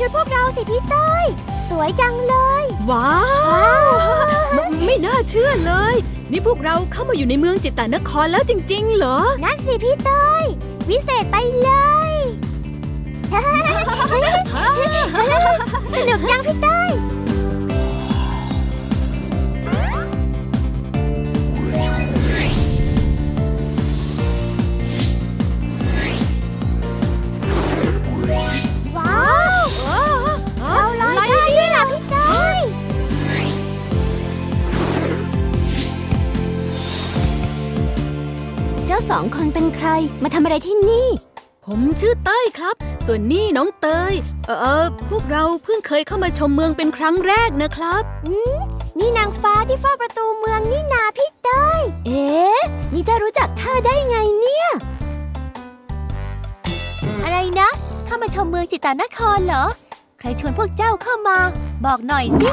ชุดพวกเราสิพี่เต้ย สวยจังเลย ว้าว ไม่ไม่น่าเชื่อเลย นี่พวกเราเข้ามาอยู่ในเมืองจิตตานครแล้วจริง ๆ เหรอ นั่นสิพี่เต้ย วิเศษไปเลย สนุกจังพี่เต้ยาสองคนเป็นใคร มาทำอะไรที่นี่ ผมชื่อเต้ยครับ ส่วนนี่น้องเตย เออเออพวกเราเพิ่งเคยเข้ามาชมเมืองเป็นครั้งแรกนะครับ อืมนี่นางฟ้าที่เฝ้าประตูเมืองนี่นาพี่เต้ย เอ๊ะนี่จะรู้จักเธอได้ไงเนี่ย อะไรนะ เข้ามาชมเมืองจิตตานครเหรอ ใครชวนพวกเจ้าเข้ามา บอกหน่อยสิ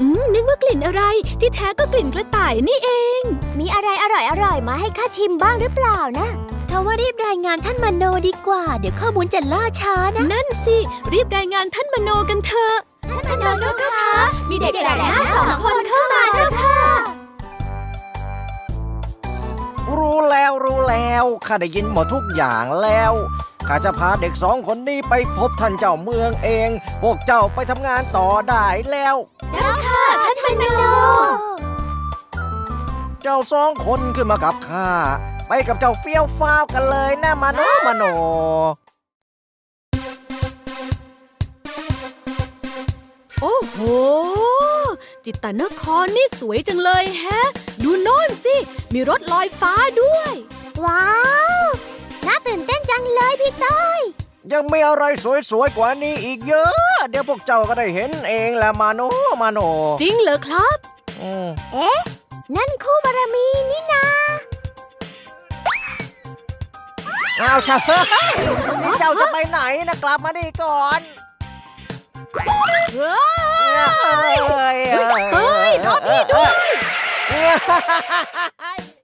อืมนึกว่ากลิ่นอะไร ที่แท้ก็กลิ่นกระต่ายนี่เอง มีอะไรอร่อยๆมาให้ข้าชิมบ้างหรือเปล่านะเขาว่ารีบรายงานท่านมโนดีกว่า เดี๋ยวข้อมูลจะล่าช้านะ นั่นสิ รีบรายงานท่านมโนกันเถอะท่านมโนเจ้าค่ะ มีเด็กแปลกหน้าสองคนเข้ามาเจ้าค่ะ รู้แล้วรู้แล้วข้าได้ยินหมดทุกอย่างแล้ว ข้าจะพาเด็กสองคนนี้ไปพบท่านเจ้าเมืองเอง พวกเจ้าไปทำงานต่อได้แล้ว เจ้าค่ะท่านมโน เจ้าสองคนขึ้นมากับข้า ไปกับเจ้าเฟี้ยวฟ้าวกันเลยนะมาโนมาโน โอ้โห จิตตนครนี่สวยจังเลยแฮะ ดูโน่นสิ มีรถลอยฟ้าด้วย ว้าว น่าตื่นเต้น จังเลยพี่ต้อย ยังมีอะไรสวยๆกว่านี้อีกเยอะ เดี๋ยวพวกเจ้าก็ได้เห็นเองแหละมาโนมาโนจริงเหรอครับ อืมเอ๊ะ นั่นคู่บารมีนี่นาอ้าวใช่นี่เจ้าจะไปไหนนะกลับมาดีก่อนเฮ้ยเฮ้ยเฮ้ยรอพี่ด้วย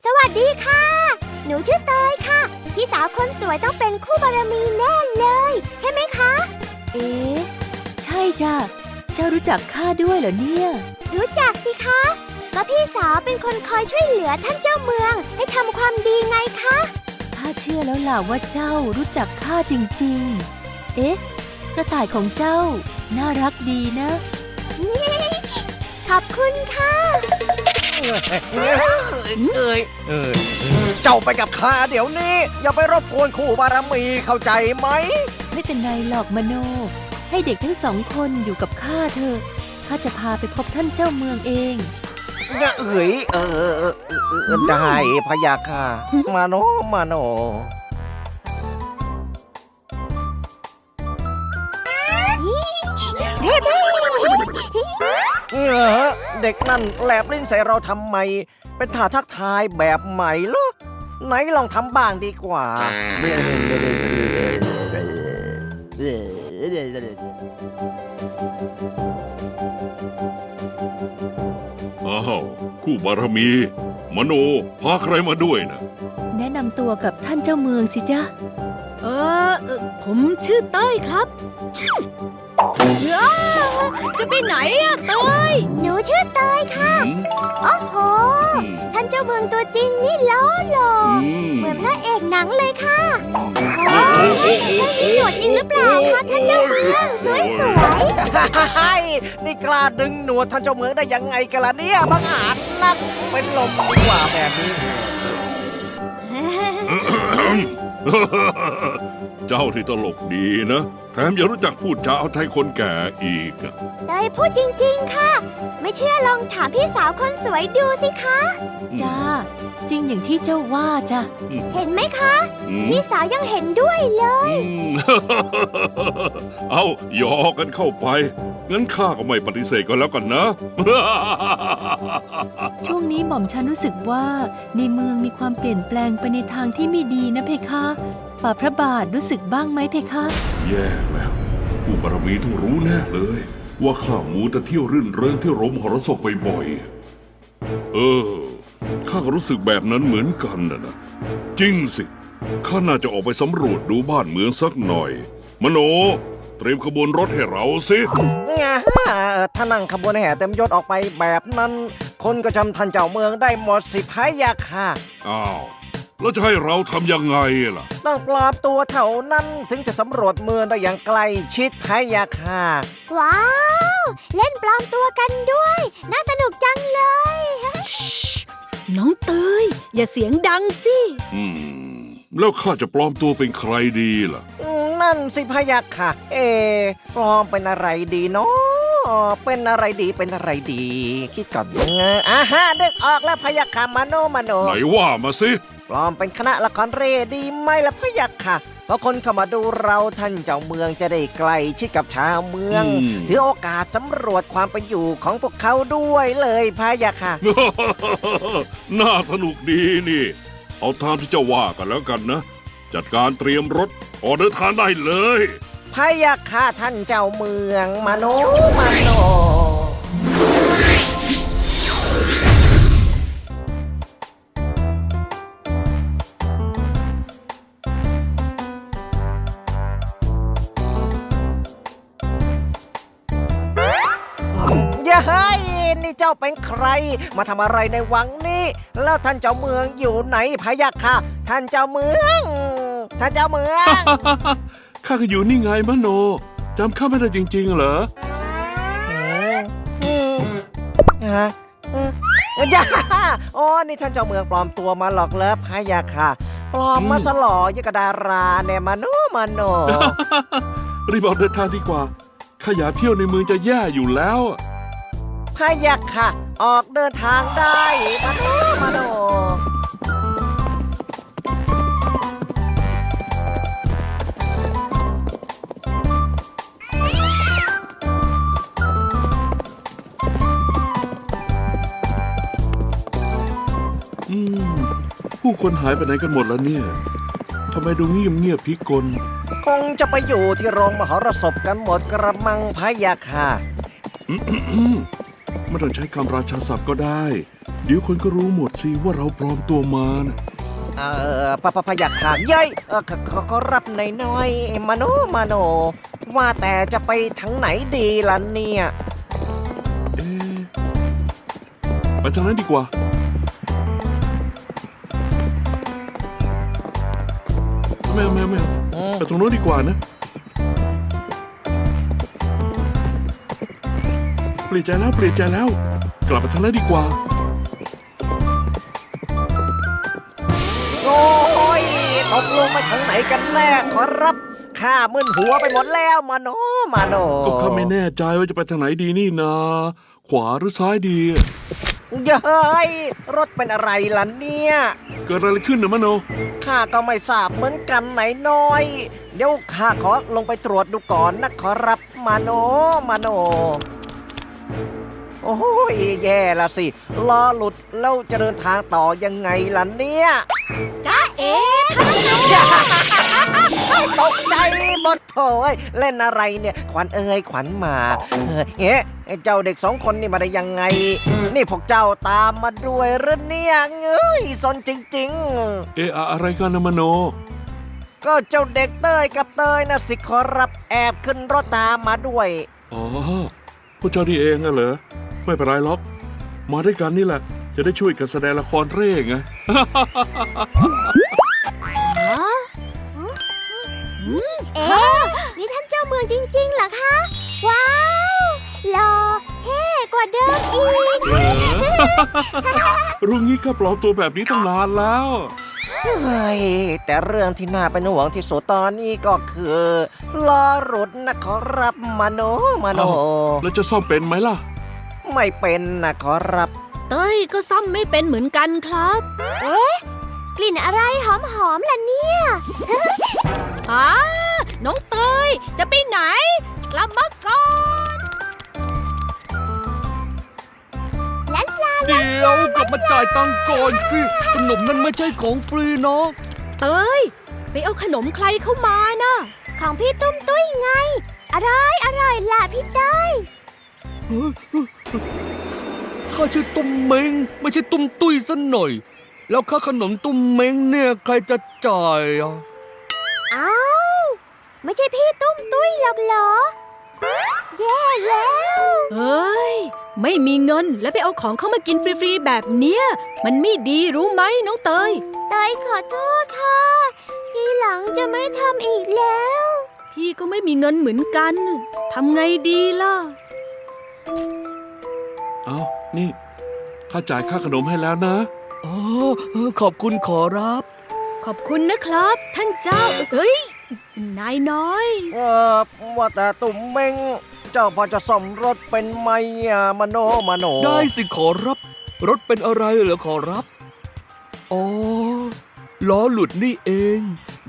สวัสดีค่ะ หนูชื่อเตยค่ะ พี่สาวคนสวยต้องเป็นคู่บารมีแน่เลย ใช่ไหมคะ เอ๊ะ ใช่จ้ะ เจ้ารู้จักข้าด้วยเหรอเนี่ย รู้จักสิคะ ก็พี่สาวเป็นคนคอยช่วยเหลือท่านเจ้าเมือง ให้ทำความดีไงคะข้าเชื่อแล้วล่ะว่าเจ้ารู้จักข้าจริงๆ เอ๊ะ กระต่ายของเจ้า น่ารักดีนะ ขอบคุณค่ะ เอ้ยเอ้ยเจ้าไปกับข้าเดี๋ยวนี้ อย่าไปรบกวนคู่บารมีเข้าใจไหม ไม่เป็นไรหรอกมโน ให้เด็กทั้งสองคนอยู่กับข้าเถอะข้าจะพาไปพบท่านเจ้าเมืองเองเนี่ยเอ๋ยเออเออเออเออได้พะยาค่ะ มาโนมาโนเรียบร้ อยเออเด็กนั่นแหลบลิ้นใส่เราทำไม เป็นท่าทักทายแบบใหม่เหรอไหนลองทำบ้างดีกว่า อ้าวคู่บารมี มโนพาใครมาด้วยนะแนะนำตัวกับท่านเจ้าเมืองสิจ๊ะ เออเอ่อผมชื่อเต้ยครับเฮ้ย จะไปไหนอะเต้ยหนูชื่อเตยค่ะอืมโอ้โหอืมท่านเจ้าเมืองตัวจริงนี่ล้อหล่อออืมเหมือนพระเอกหนังเลยค่ะโอ้โหมีหนวดจริงหรือเปล่าคะท่านเจ้าเมืองสวยสวยนี่กล้าดึงหนวดท่านเจ้าเมืองได้ยังไงกันล่ะเนี่ยบังอาจนักเป็นลมดีกว่าแบบนี้ เจ้าที่ตลกดีนะ แถมยังรู้จักพูดจาเอาใจคนแก่อีกอะเตยพูดจริงๆค่ะ ไม่เชื่อลองถามพี่สาวคนสวยดูสิคะ จ้า จริงอย่างที่เจ้าว่าจ้ะ เห็นไหมคะ อืมพี่สาวยังเห็นด้วยเลย อืม เอาหยอกกันเข้าไป งั้นข้าก็ไม่ปฏิเสธก็แล้วกันนะ ช่วงนี้หม่อมฉันรู้สึกว่าในเมืองมีความเปลี่ยนแปลงไปในทางที่ไม่ดีนะเพคะ ฝ่าพระบาทรู้สึกบ้างไหมเพคะ แย่แล้วผู้บารมีต้องรู้แน่เลย ว่าข้าหมูแต่เที่ยวรื่นเริงที่โรมหรสพบ่อยๆเออ ข้าก็รู้สึกแบบนั้นเหมือนกันนะนะจริงสิข้าน่าจะออกไปสำรวจดูบ้านเมืองสักหน่อย มโน เตรียมขบวนรถให้เราสิงาถ้านั่งขบวนแห่เต็มยศออกไปแบบนั้น คนก็จำท่านเจ้าเมืองได้หมดสิพะยาค่ะ อ้าวแล้วจะให้เราทำยังไงล่ะ ต้องปลอมตัวเท่านั้นถึงจะสำรวจเมืองได้อย่างใกล้ชิดพะยาค่ะว้าว เล่นปลอมตัวกันด้วย น่าสนุกจังเลยน้องเตยอย่าเสียงดังสิ อืม แล้วข้าจะปลอมตัวเป็นใครดีล่ะ อืม นั่นสิพะยาค่ะ เอะปลอมเป็นอะไรดีเนาะเป็นอะไรดีเป็นอะไรดี คิดก่อนนะอ่าฮะนึกออกแล้วพะยาค่ะมาโนมาโนไหนว่ามาสิปลอมเป็นคณะละครเรดีไหมล่ะพะยะค่ะเพราะคนเข้ามาดูเราท่านเจ้าเมืองจะได้ใกล้ชิดกับชาวเมืองอืมถือโอกาสสำรวจความเป็นอยู่ของพวกเขาด้วยเลยพะยะค่ะ น่าสนุกดีนี่ เอาทางที่เจะว่ากันแล้วกันนะ จัดการเตรียมรถออเดินทางได้เลย พะยะค่ะท่านเจ้าเมืองมาโนมาโน อย่าให้นี่เจ้าเป็นใคร มาทำอะไรในวังนี้ แล้วท่านเจ้าเมืองอยู่ไหนพะยะค่ะ ท่านเจ้าเมือง ท่านเจ้าเมือง ข้าก็อยู่นี่ไงมโนจำข้าไม่ได้จริงๆเหรออืมฮะเอ่อจ้าอ๋อนี่ท่านเจ้าเมืองปลอมตัวมาหลอกเลิฟพะยะค่ะ ปลอมมาสลอยังกบดาราเนี่ยมาโนมาโน รีบออกเดินทางดีกว่าข้าอยากเที่ยวในเมืองจะแย่อยู่แล้วพะยะค่ะ ออกเดินทางได้มาโนมาโน อืมผู้คนหายไปไหนกันหมดแล้วเนี่ยทำไมดูเงียบเงียบๆพิกลคงจะไปอยู่ที่โรงมหรสพกันหมดกระมังพะยะค่ะอืมไม่ต้องใช้คำราชาศัพท์ก็ได้ เดี๋ยวคนก็รู้หมดสิว่าเราปลอมตัวมานะเออปะปะพะยะค่ะเย้ยเออขขอขอรับหน่อยน้อยๆมาโนมาโน ว่าแต่จะไปทางไหนดีล่ะเนี่ย เอ๊ะไปทางนั้นดีกว่า ไม่เอาไม่เอาไม่เอาอืม ไปตรงโน้นดีกว่านะเปลี่ยนใจแล้วเปลี่ยนใจแล้ว กลับไปทางนั้นดีกว่า โอ้ยตกลงไปทางไหนกันแน่ขอรับ ข้ามึนหัวไปหมดแล้วมาโนมาโนก็ข้าไม่แน่ใจว่าจะไปทางไหนดีนี่นาขวาหรือซ้ายดี เย้ยรถเป็นอะไรล่ะเนี่ย เกิดอะไรขึ้นนะมะโน ข้าก็ไม่ทราบเหมือนกันไหนน้อย เดี๋ยวข้าขอลงไปตรวจดูก่อนนะขอรับมาโนมาโน โอ้ยแย่ละสิล้อหลุดแล้วจะเดินทางต่อยังไงล่ะเนี่ยจ้าเอ๋อย่าตกใจหมดโถยเล่นอะไรเนี่ย ขวัญเอ้ยขวัญมาเออเอ๊ะไอ้เจ้าเด็กสองคนนี่มาได้ยังไง นี่พวกเจ้าตามมาด้วยหรือเนี่ยเอ้ยสนจริง ๆ เอะอะอะไรกันนะมะโนก็เจ้าเด็กเต้ยกับเต้ยนะสิขอรับแอบขึ้นรถตามมาด้วย อ๋อพวกเจ้านี่เองอะเหรอ ไม่เป็นไรหรอก มาด้วยกันนี่แหละ จะได้ช่วยกันแสดงละครเร่ไง เอ๊ะนี่ท่านเจ้าเมืองจริงๆเหรอคะ ว้าวหล่อเท่กว่าเดิมอีก รุ่งนี้ก็ปลอมตัวแบบนี้ตั้งนานแล้ว เฮ้ยแต่เรื่องที่น่าเป็นห่วงที่สุดตอนนี้ก็คือล้อรถนะขอรับมาโนมาโนอ้าวแล้วจะซ่อมเป็นไหมล่ะ ไม่เป็นนะขอรับ เต้ยก็ซ่อมไม่เป็นเหมือนกันครับกลิ่นอะไรหอมๆล่ะเนี่ยอ้าน้องเตยจะไปไหน กลับมาก่อนลันลาเดี๋ยวกลับมาจ่ายตังค์ก่อนสิขนมนั้นไม่ใช่ของฟรีเนาะเต้ยไปเอาขนมใครเข้ามานะ ของพี่ตุ้มตุ้ยไง อร่อยอร่อยล่ะพี่เต้ย ข้าชื่อตุ้มเม้งไม่ใช่ตุ้มตุ้ยซะหน่อย แล้วค่าขนมตุ้มเม้งเนี่ยใครจะจ่ายอะอ้าวไม่ใช่พี่ตุ้มตุ้ยหรอกเหรอ แย่แล้ว เฮ้ย ไม่มีเงินแล้วไปเอาของเข้ามากินฟรีๆแบบเนี้ย มันไม่ดีรู้ไหมน้องเตย เตยขอโทษค่ะ ทีหลังจะไม่ทำอีกแล้ว พี่ก็ไม่มีเงินเหมือนกันทำไงดีล่ะ เอานี่ ข้าจ่ายค่าขนมให้แล้วนะอ๋อเออขอบคุณขอรับ ขอบคุณนะครับ ท่านเจ้า เอ้ย นายน้อย เออว่าแต่ตุ่มเม้งเจ้าพอจะซ่อมรถเป็นไหมอะมาโนมาโนได้สิขอรับ รถเป็นอะไรเหรอขอรับ อ๋อ ล้อหลุดนี่เอง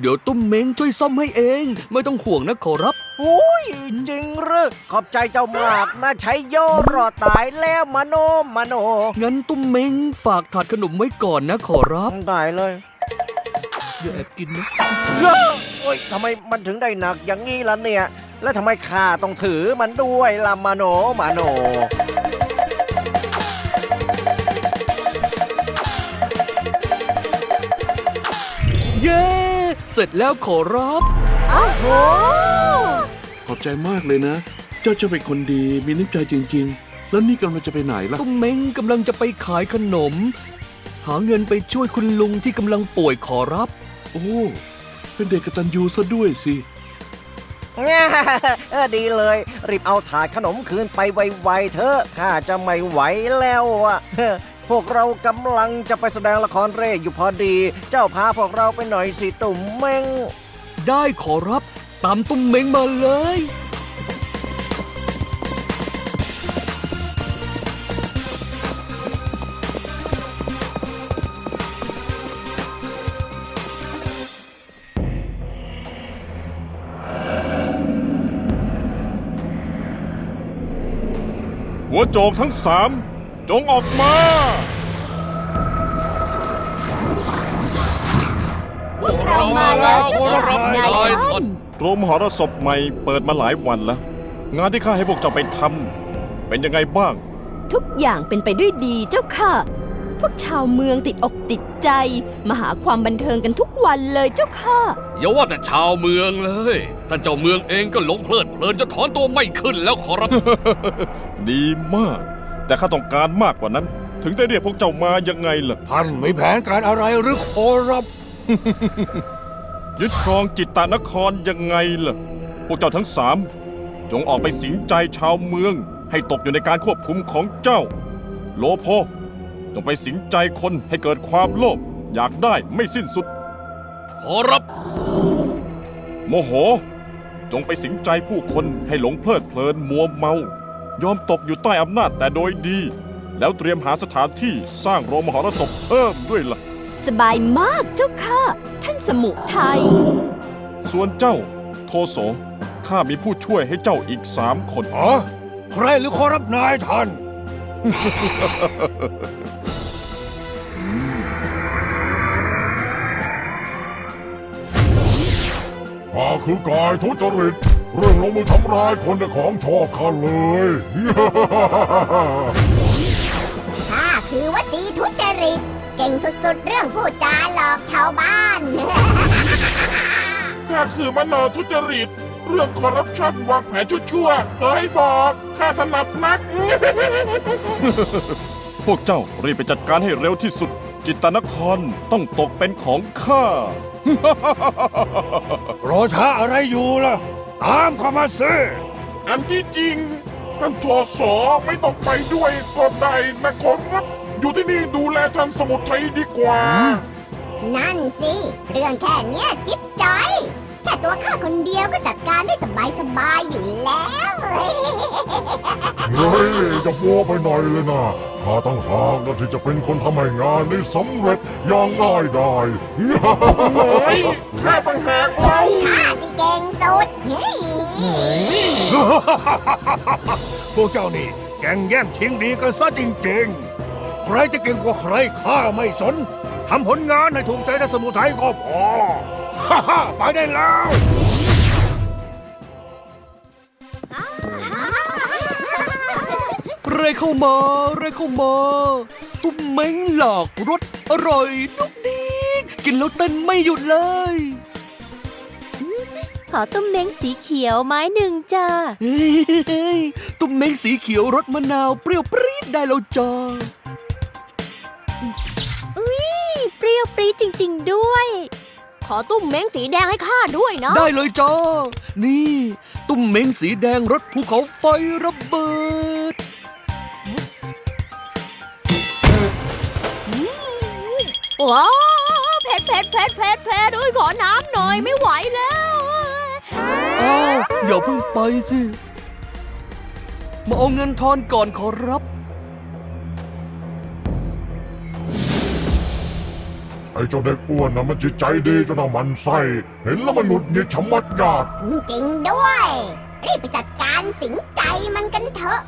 เดี๋ยวตุ้มเม้งช่วยซ่อมให้เอง ไม่ต้องห่วงนะขอรับ โอ้ยจริงหรือขอบใจเจ้ามากนะใช้โยรอดตายแล้วมาโนมาโนงั้นตุ้มเม้งฝากถาดขนมไว้ก่อนนะขอรับ ได้เลยอย่าแอบกินนะเอ้อโอ้ยทำไมมันถึงได้หนักอย่างนี้ล่ะเนี่ย แล้วทำไมข้าต้องถือมันด้วยล่ะมาโนมาโนเย้เส ร็จแล้วขอรับ โอ้โห ขอบใจมากเลยนะ เจ้าจะเป็นคนดีมีน้ำใจจริงแล้วนี่กำลังจะไปไหนล่ะ ตุ้มเม้งกำลังจะไปขายขนม หาเงินไปช่วยคุณลุงที่กำลังป่วยขอรับ โอ้ เป็นเด็กกตัญญูซะด้วยสิ เออดีเลย รีบเอาถาดขนมคืนไปไวๆเถอะข้าจะไม่ไหวแล้วอะ พวกเรากำลังจะไปแสดงละครเร่อยู่พอดี เจ้าพาพวกเราไปหน่อยสิตุ่มเม้งได้ขอรับ ตามตุ้มเม้งมาเลย หัวโจกทั้งสาม จงออกมาเรามาแล้วเจ้าค่ะนายท่านโรงมหรสพใหม่เปิดมาหลายวันแล้ว งานที่ข้าให้พวกเจ้าไปทำเป็นยังไงบ้าง ทุกอย่างเป็นไปด้วยดีเจ้าค่ะ พวกชาวเมืองติดอกติดใจ มาหาความบันเทิงกันทุกวันเลยเจ้าค่ะ อย่าว่าแต่ชาวเมืองเลยท่านเจ้าเมืองเองก็หลงเพลิดเพลินจะถอนตัวไม่ขึ้นแล้วขอรับ ดีมาก แต่ข้าต้องการมากกว่านั้น ถึงได้เรียกพวกเจ้ามายังไงล่ะ ท่านมีแผนการอะไรหรือขอรับ ยึดครองจิตตานครยังไงล่ะ พวกเจ้าทั้งสามจงออกไปสิงใจชาวเมือง ให้ตกอยู่ในการควบคุมของเจ้า โลโพจงไปสิงใจคนให้เกิดความโลภอยากได้ไม่สิ้นสุด ขอรับ โมโห จงไปสิงใจผู้คนให้หลงเพลิดเพลินมัวเมา ยอมตกอยู่ใต้อำนาจแต่โดยดี แล้วเตรียมหาสถานที่สร้างโรงมหรสพเพิ่มด้วยล่ะ สบายมากเจ้าค่ะ ท่านสมุทัยส่วนเจ้า โทโสข้ามีผู้ช่วยให้เจ้าอีกสามคนอ๋อใครหรือขอรับนายท่าน ข้าคือกายทุจริต เรื่องลงมือทำร้ายคนในของชอบข้าเลยข้าคือวจีทุจริต เก่งสุดๆ เรื่องพูดจาหลอกชาวบ้าน ข้าคือมโนทุจริต เรื่องคอร์รัปชันวางแผนชั่วๆเคยบอกข้าถนัดนัก พวกเจ้ารีบไปจัดการให้เร็วที่สุด จิตตนครต้องตกเป็นของข้า รอช้าอะไรอยู่ล่ะ ตามเข้ามาสิอันที่จริงท่านทอสอไม่ต้องไปด้วยก็ได้นะขอรับอยู่ที่นี่ดูแลท่านสมุทัยดีกว่า นั่นสิ เรื่องแค่เนี้ยจิ๊บจอย แค่ตัวข้าคนเดียวก็จัดการได้สบายๆอยู่แล้วเฮ้ยจะมัวไปหน่อยเลยนะข้าตั้งหากนะที่จะเป็นคนทำให้งานนี้สำเร็จอย่างง่ายได้เฮ้ยข้าตั้งหากเราข้าที่ เก่งสุดนี่พวกเจ้านี่แก่งแย่งชิงดีกันซะจริงๆ ใครจะเก่งกว่าใครข้าไม่สน ทำผลงานให้ถูกใจท่านสมุทัยก็พอ ฮ่าฮ่าไปได้แล้วเรเข้ามาเรเข้ามา ตุ้มเม้งหลากรสอร่อยดุกดี กินแล้วเต้นไม่หยุดเลย ขอต้มเม้งสีเขียวไม้หนึ่งจ้าเฮ้ยตุ้มเม้งสีเขียวรสมะนาวเปรี้ยวปรี๊ดได้แล้วจ้าเปรี้ยวปรี๊ดจริง ๆ ด้วย ขอตุ้มเม้งสีแดงให้ข้าด้วยนะ ได้เลยจ้า นี่ ตุ้มเม้งสีแดงรสภูเขาไฟระเบิดว้าวเผ็ดเผ็ดเผ็ดเผ็ดเผ็ดอุ้ยขอน้ำหน่อยไม่ไหวแล้วอ้าวอย่าเพิ่งไปสิ มาเอาเงินทอนก่อนขอรับ ไอ้เจ้าเด็กอ้วนนะมันจิตใจดีจนเอามันไส้เห็นแล้วมันหงุดหงิดชะมัดยากจริงด้วย รีบไปจัดการสิงใจมันกันเถอะ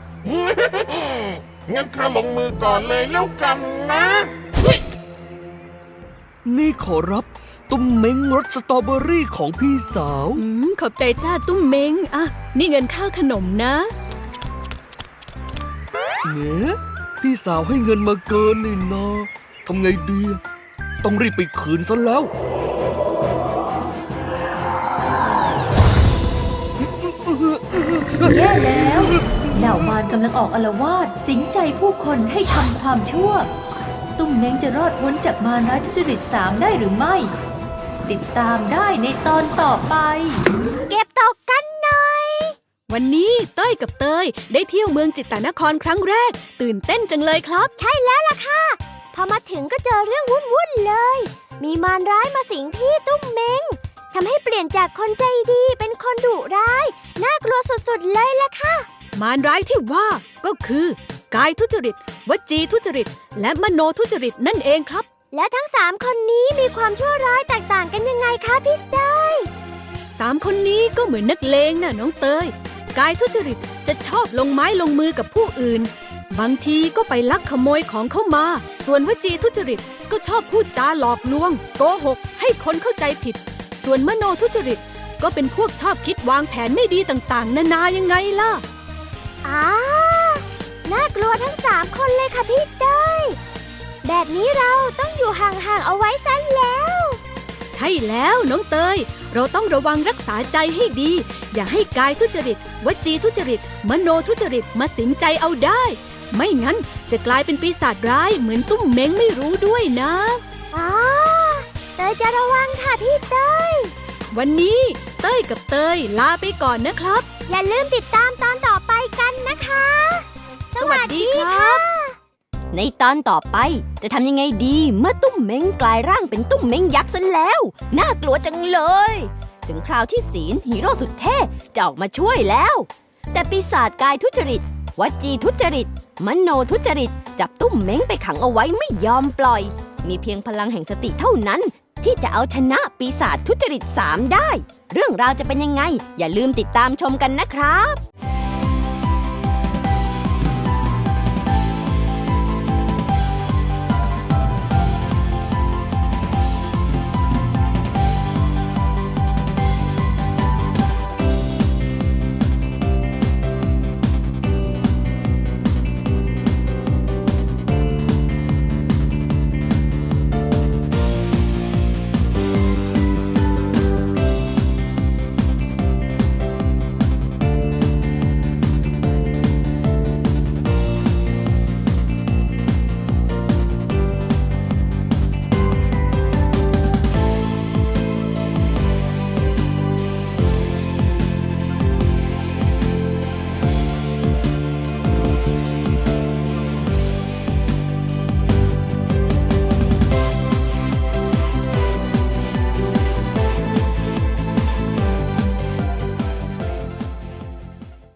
งั้นข้าลงมือก่อนเลยแล้วกันนะ นี่ขอรับ ตุ้มเม้งรสสตรอเบอรี่ของพี่สาว อืมขอบใจจ้าตุ้มเม้งอะ นี่เงินค่าขนมนะ เนี่ยพี่สาวให้เงินมาเกินนี่นาทำไงดี ต้องรีบไปคืนซะแล้ว แย่แล้วมเหล่ามารกำลังออกอารวาสสิงใจผู้คนให้ทำความชั่ว ตุ้มเม้งจะรอดพ้นจากมารร้ายทุจริตสามได้หรือไม่ ติดตามได้ในตอนต่อไป เก็บตกกันหน่อย วันนี้เต้ยกับเตยได้เที่ยวเมืองจิตตนครครั้งแรก ตื่นเต้นจังเลยครับ ใช่แล้วล่ะค่ะ พอมาถึงก็เจอเรื่องวุ่นๆเลย มีมารร้ายมาสิงพี่ตุ้มเม้งทำให้เปลี่ยนจากคนใจดีเป็นคนดุร้าย น่ากลัวสุดๆเลยล่ะค่ะ มารร้ายที่ว่าก็คือกายทุจริต วจีทุจริต และมโนทุจริตนั่นเองครับ และทั้งสามคนนี้มีความชั่วร้ายแตกต่างกันยังไงคะพี่เต้ยสามคนนี้ก็เหมือนนักเลงน่ะน้องเตย กายทุจริตจะชอบลงไม้ลงมือกับผู้อื่น บางทีก็ไปลักขโมยของเข้ามา ส่วนวจีทุจริตก็ชอบพูดจาหลอกลวง โกหก ให้คนเข้าใจผิด ส่วนมโนทุจริตก็เป็นพวกชอบคิดวางแผนไม่ดีต่างๆ นานายังไงล่ะอ้าน่ากลัวทั้งสามคนเลยค่ะพี่เต้ย แบบนี้เราต้องอยู่ห่างๆเอาไว้ซะแล้ว ใช่แล้วน้องเตย เราต้องระวังรักษาใจให้ดี อย่าให้กายทุจริต วจีทุจริต มโนทุจริตมาสิงใจเอาได้ ไม่งั้นจะกลายเป็นปีศาจร้ายเหมือนตุ้มเม้งไม่รู้ด้วยนะอ๋อเตยจะระวังค่ะพี่เต้ยวันนี้เต้ยกับเตยลาไปก่อนนะครับ อย่าลืมติดตามตอนต่อไปกันนะคะ สวัสดีครับ ในตอนต่อไปจะทำยังไงดีเมื่อตุ้มเม้งกลายร่างเป็นตุ้มเม้งยักษ์ซะแล้ว น่ากลัวจังเลย ถึงคราวที่ศีลฮีโร่สุดเท่จะออกมาช่วยแล้ว แต่ปีศาจกายทุจริตวจีทุจริต มโนทุจริต จับตุ้มเม้งไปขังเอาไว้ไม่ยอมปล่อย มีเพียงพลังแห่งสติเท่านั้น ที่จะเอาชนะปีศาจทุจริตสามได้ เรื่องราวจะเป็นยังไง อย่าลืมติดตามชมกันนะครับ